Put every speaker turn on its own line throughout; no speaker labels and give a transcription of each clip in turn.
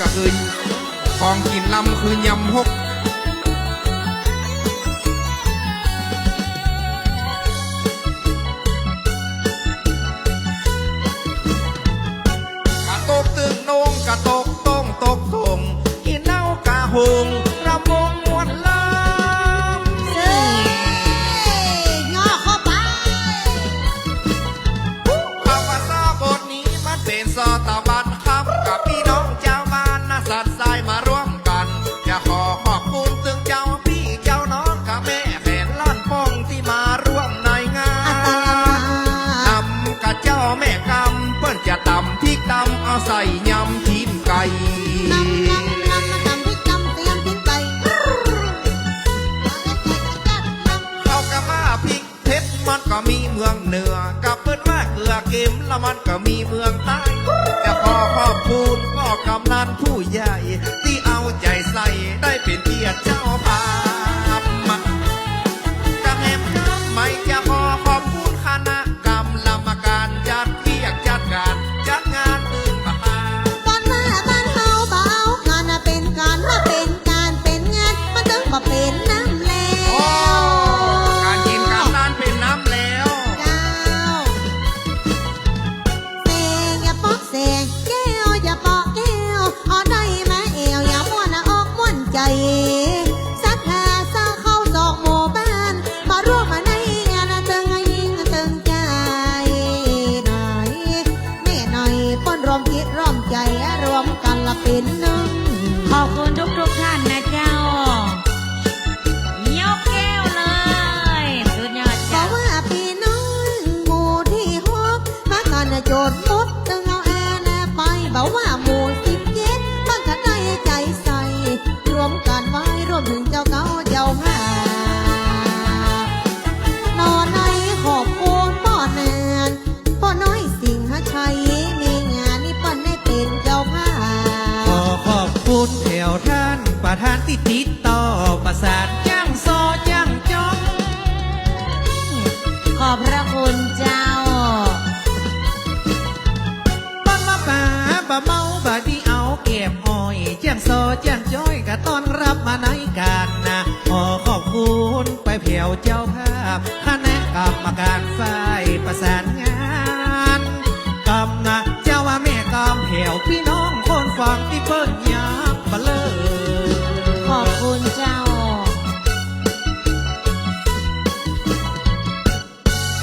ก็คือของกินลำคือยำหกกะตกตึงนงกะตก ใส่ยำทีมไก่
เอา
กะมาพิกเพชรมันก็มีเมืองเหนือกับเปิ้นมาเกลือเกมแล้วมันก็มีเมืองใต้แต่พอพ่อพูดพ่อกำนัน
ผู้ให
ญ่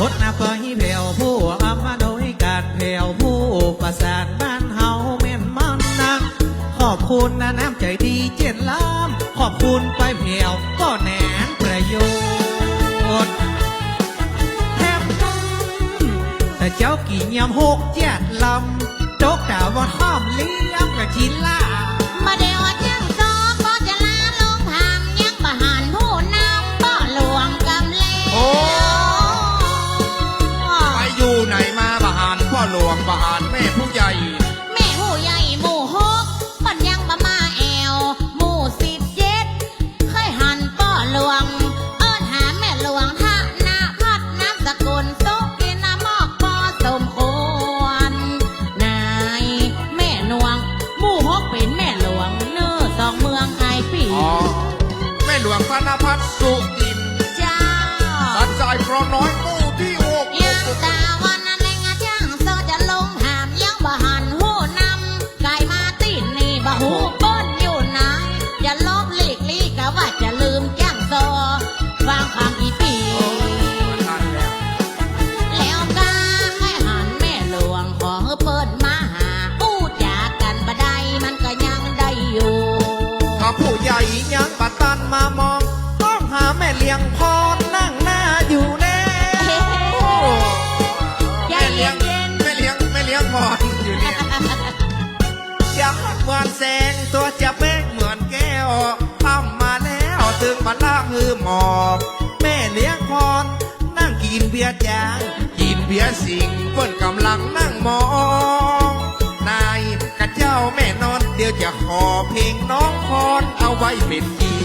อดนาปล่อยแผวผู้อามาโดยการแผวผู้ประสานบ้านเฮาแม่นมันนังขอบคุณนะน้ำใจดีเจนล้ำขอบคุณไปแผวก็แหนประโยชน์แทบกัน
แต่เจ้ากี่
ยมห
กเจ็ดลำโจ๊กแต่ว่าห้อมเลี้ยงกะชิล่า ลี้ยงพอ
นั่งหน้าอยู่แน่
ใแม่
เลี้ยง
เย็น
แม่เลี้ยงแม่เลี้ยงมอนอยู่เนี่ยจะหักวอนแสงตัวจะเป๊กเหมือนแก้วปั้มมาแล้วตึงมาล่ามือหมอบแม่เลี้ยงพรนั่งกินเบียร์จางกินเบียร์สิงเปิ้นกำลังนั่งมองนายกับเจ้าแม่นอน เดี๋ยวจะขอเพลงน้องพอรเอาไว้เป็นเกี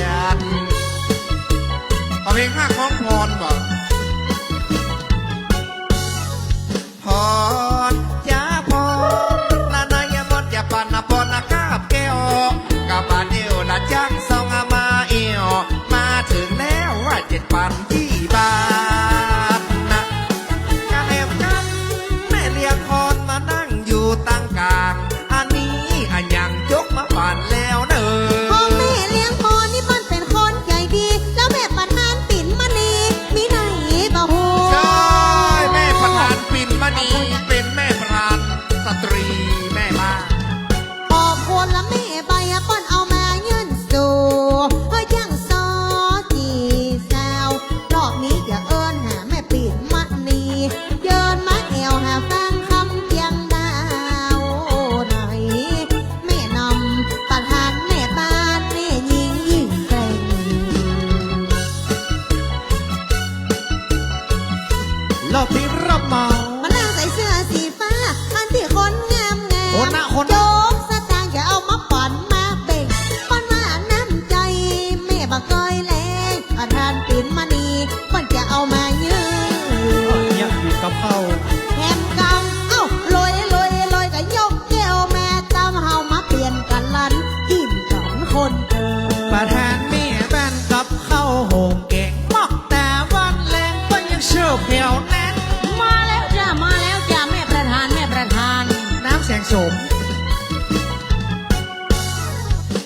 ยรติ เอาเพลงข้าของพรบอกพอ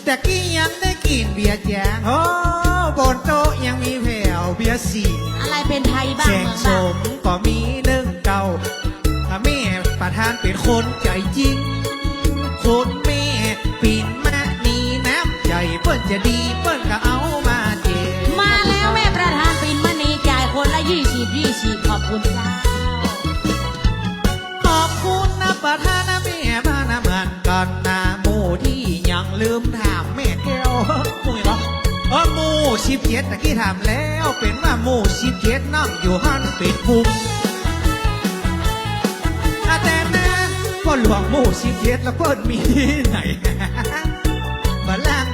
แต่กี้ยังได้กินเบียร์แจงโอ้บนโต๊ะยังมีแผ่วเบียร์สี
อะไรเป็นไทยบ้าง
แจง
เมือง
ส
บ้าง
มก็มีเรื่องเก่าถ้าแม่ประธานเป็นคนใจจริงคนแม่ปีนแม่นีน้ำใจเพื่อ
นจะ
ดี ชิบเจ็ดตะกี้ถามแล้วเป็นมาหมูชิบเจ็ดน้องอยู่
ห้องปิ
ด
ภูมิแต่แม่พ่อหลว
งหมูชิบ
เจ็ดแล้วเพิ่มีที่ไหนมาล่า
ง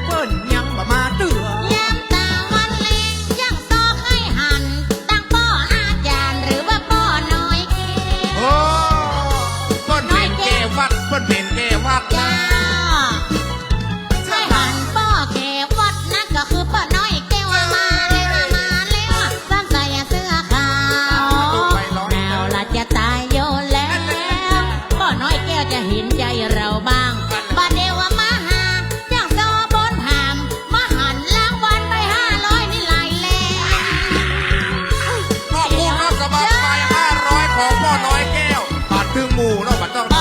เราะ
บ่ต้อง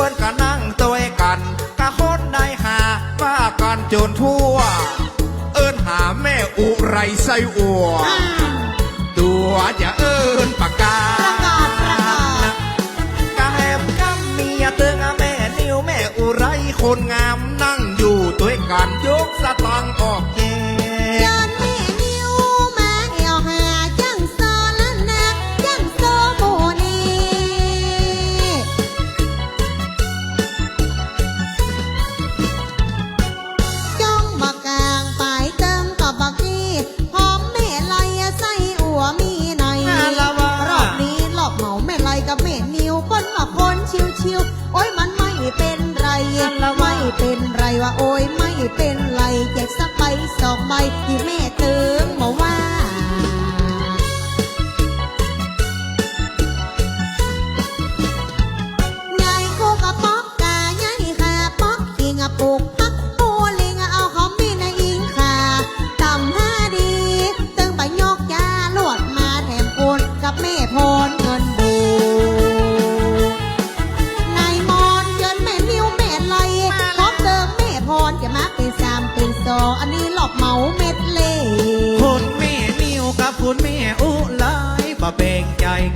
ปิ้นก็นั่งตัวกันกะคนได้หาว่ากันจนทั่ว เอิญหาแม่อุไรใส้อัว ตัวจะเอิ้นปากกาคนงามนั่งอยู่ด้วยกันยกสะ
ตางออกเจ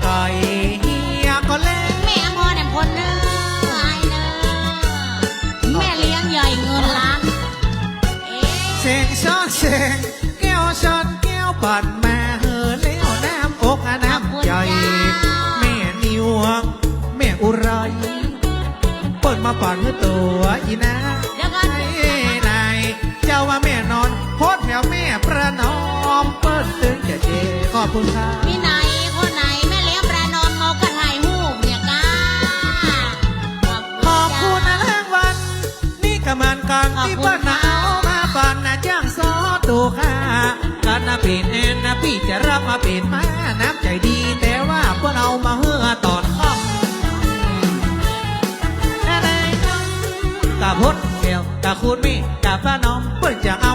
ก่เฮียก็เล่นแม่อำพรแอมพลเน
ไอ
เนอแม่เลี้ยงใหญ่เงินล้านเสี
ยงชดเสียงแก้วชดแก้วปัดมาเฮอเลี้ยวน้ำอกน้ำใจแม่นิวแม่อุไรเปิดมาปังตัวอีนะ
เยวก่อ
เจ้าว่าแม่นอนพดแถวแม่ประนอมเปิดตึงจะเจขอบคุณครั
กั
ที่ว่าหนาวมาบันนะจ้างซอตูค่ากันนะเป็นแอนนะพี่จะรับมาเป็นมาน้ำใจดีแต่ว่าพวกเรามาเฮือตอนค่ำกะพดเก
ล
วกะ
คูดมีกะป้าน้อง
เพื่
อจะเอา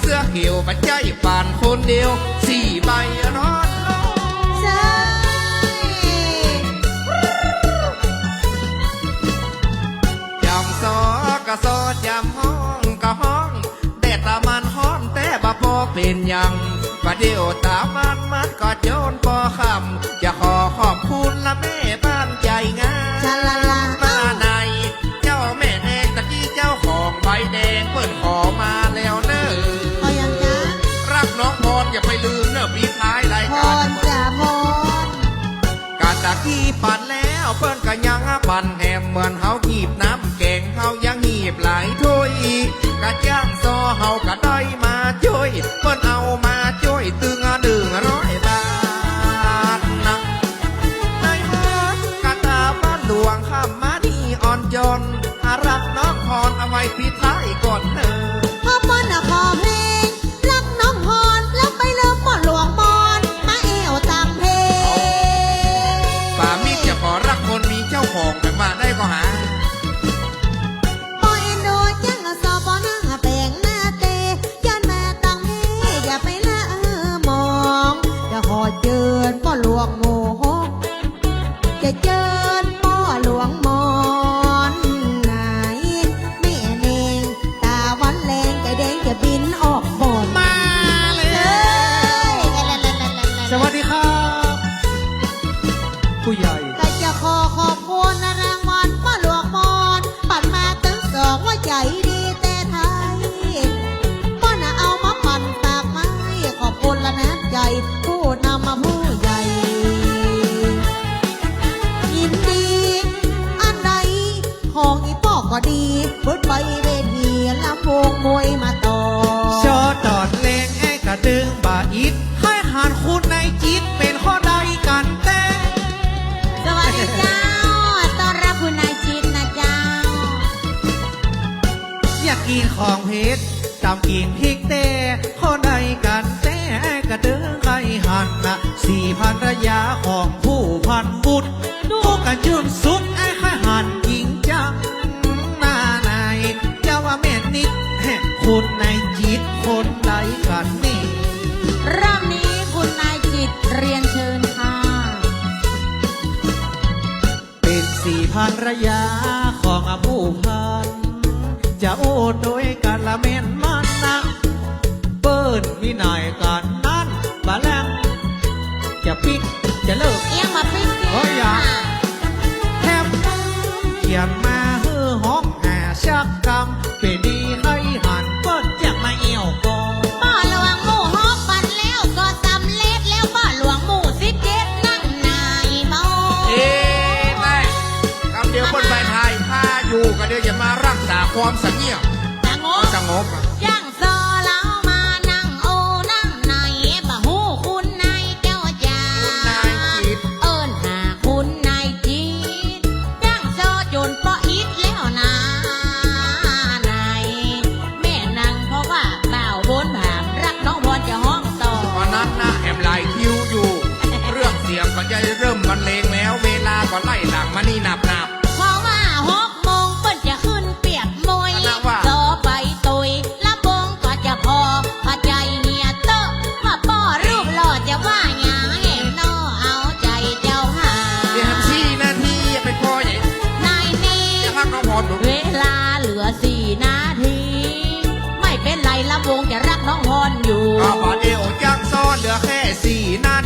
เสื้อเขียวปัจจัยป่านคนเดียวสี่ใบน้อน
จช่
ยำซอกะซอยำห้องกะห้องแดดตะมันห้อนแต่บะพอเป็นยังประเดี๋ยวตามันมันก็โยนพอคำจะขอขอบคุณละเมต กี่ปั่นแล้วเปิ้นก็ยังปั่นแอมเหมือนเฮาหีบน้ำแกงเฮายังหีบหลายถ้วยกะจ้างซอเฮากัด goodbye. 你哪一段？ ก็ไล่
หลังมา
นี่
นับนับ
เพราะว่าหกโมงเปิ้นจะขึ้นเปียก
มอย
ต่อไปตุ
ยละวง
ก็จะ
พอพอใจเฮียเตอะว่าป้อรูปหล่อจะว่าอย่างเห็นอเอาใจเจ้าหา
เดี๋ยวชี้นาทีเป็นพ่อยหญ่
นายนี่เวลาเหลือสี่นาที ไม่เป็นไรละวงจะรักน้องฮอนอยู่
ก็บอดเอวจังซ้อนเหลือแค่สี่นา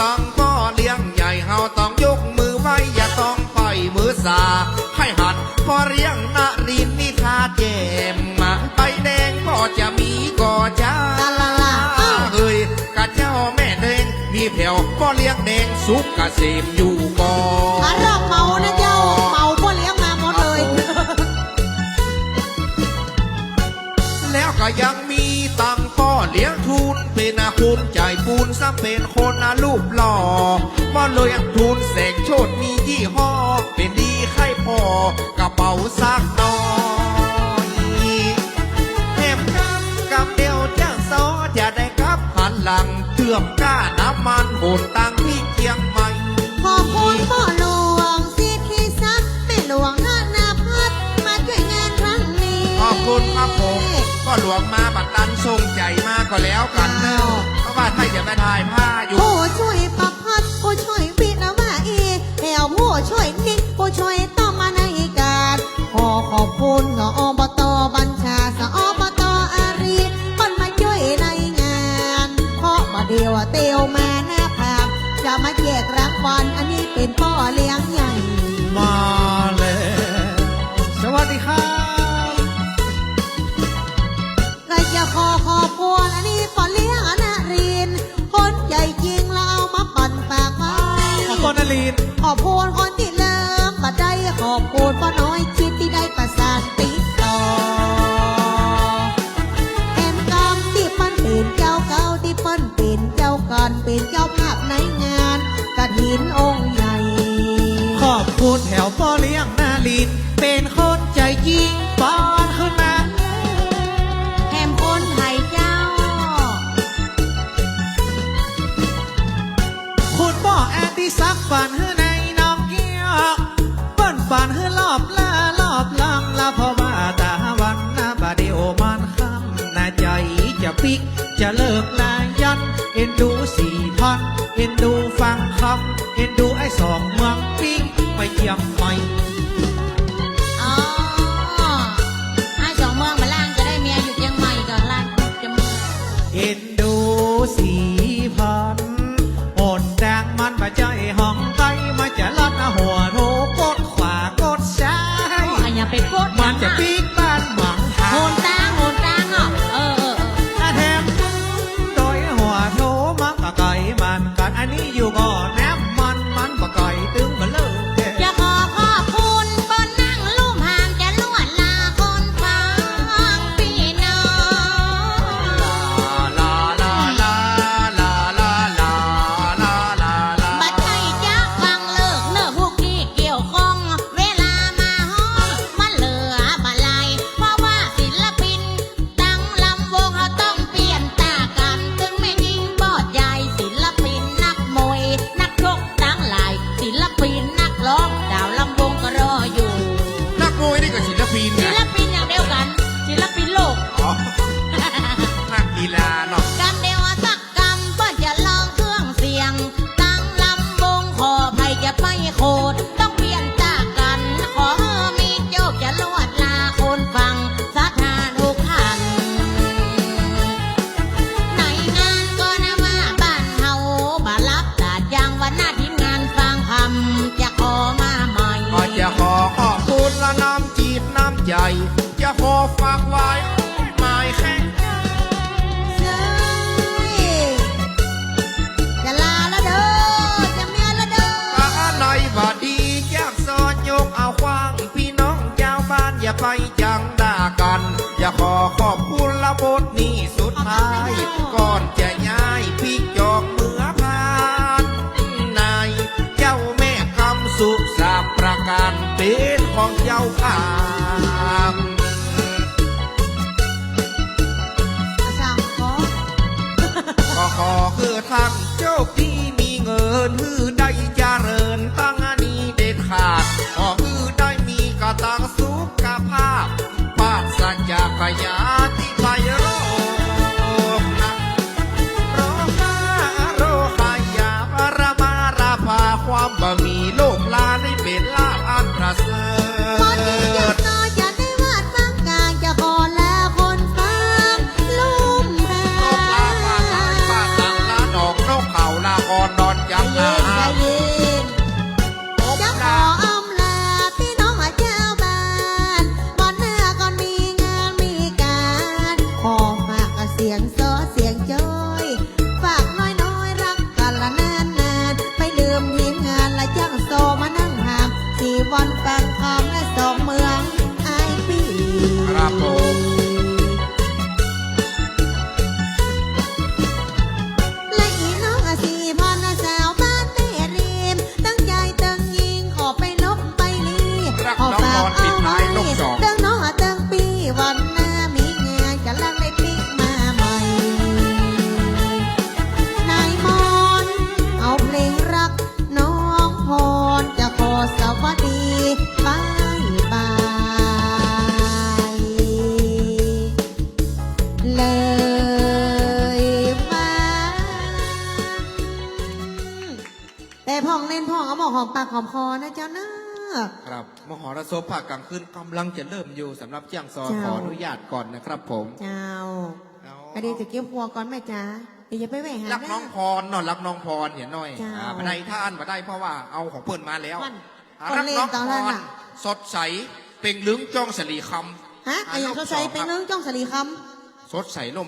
ต้อ
งพ่
อ
เลี้
ยงใหญ่เฮาต้องยกมือไหวอย่าต้องปล่อยมือสา ให้หัดพ่อเลี้ยงนารินนิทาเจมมาไปแดงพ่อจะมีก่อจ้า
ลาลา
เอ้ยกะเจ้าแม่เดงมีแผวพ่อเลี้ยงแดงสุกกะเสมอยู่ก่อ
นอารมเมา
นะ กูละเป็นคนนะรูปหล่อมาเลยอังทูนแสงโชดมียี่ห้อ เป็นดีไข่พอกระเป๋าซักน้อยแหมกับกับเดียวจ้างซอจะได้กับหันหลังเทื่อมก้าน้ำมันโบนตังที่เชียงใหม่
ขอบคุณพ่อหลวงสิทธิศักดิ์แม่หลวงนานาพัดมาช่วยงานครั้งนี้
ขอบคุณครัผม ก็หลวงมาบัดตันทรงใจมากก็แล้วกันเนาะ ดไม่เดี๋ยวแม่ถ่ผ้าอยู่
ผู้ช่วยประพัดผู้ช่วยวินาวาเอแล้วผู้ช่วยนิดผู้ช่วยต้อมมาในการขอขอบคุณสอบตบัญชาสอบตอารีมันมาช่วยในงานเพราะมาเดียวเตียวมาหน้าผากจะมาแยกรางวัลอันนี้เป็นพ่อเลี้ยงใหญ่
มาเลยสวัสดีครับ
ใครจะขอ
ขอบ
อบคุณคนที่เลิมปัจจัยขอบคุณพ่อน้อยคิดที่ได้ประสานติดต่อแอมกรรมที่ปั้นเป็นเจ้าเก่าที่ปั้นเป็นเจ้าการเป็นเจ้าภาพในงานกระถินองค์ใหญ่
ขอบคุณแถวพ่อเลี้ยงนะ เห็นดูฟังคอเห็นดูไอ้
สอ
ง
เมื
อง
ปิ้งไปเยี่ยม คตนี่สุดท้า
ย ก่อนจะย้ายพี่จอกเมื่อพานนายเจ้าแม่คำสุข
สา
ประการเป็นของ
เจ้าข้า สวัสดีบายบายเลยมาแต่พองเล่นพองเอาหมอกหอมปากหอมคอนะเจ้าเนอะ
ครับมหรสพภาคกลางคืนกำลังจะเริ่มอยู่สำหรับเจียงซอ
เจ้า
ขออนุญาตก่อนนะครับผม
เจ้า
เอา
อดีตจะเก็บหัวก่อนแม่จ๋าเดี๋ยวจะไปแหวหา
รักน้องพรเนอนรักน้องพรเห็นหน่อย
เจ้า
อ่ามาได้ท่านมาได้เพราะว่าเอาของเปิ่นมาแล้ว
มัน
อ่า
คน
รัก
เล่
น้อนง
ตอน
พ
นั้น
ร
น่ะ
สดใสเปล่งลึงจ้องสลีคำ
ฮะไอ้อย่างเขาใช้เป็นเรื่องจ้องสลีคำ
สดใสลม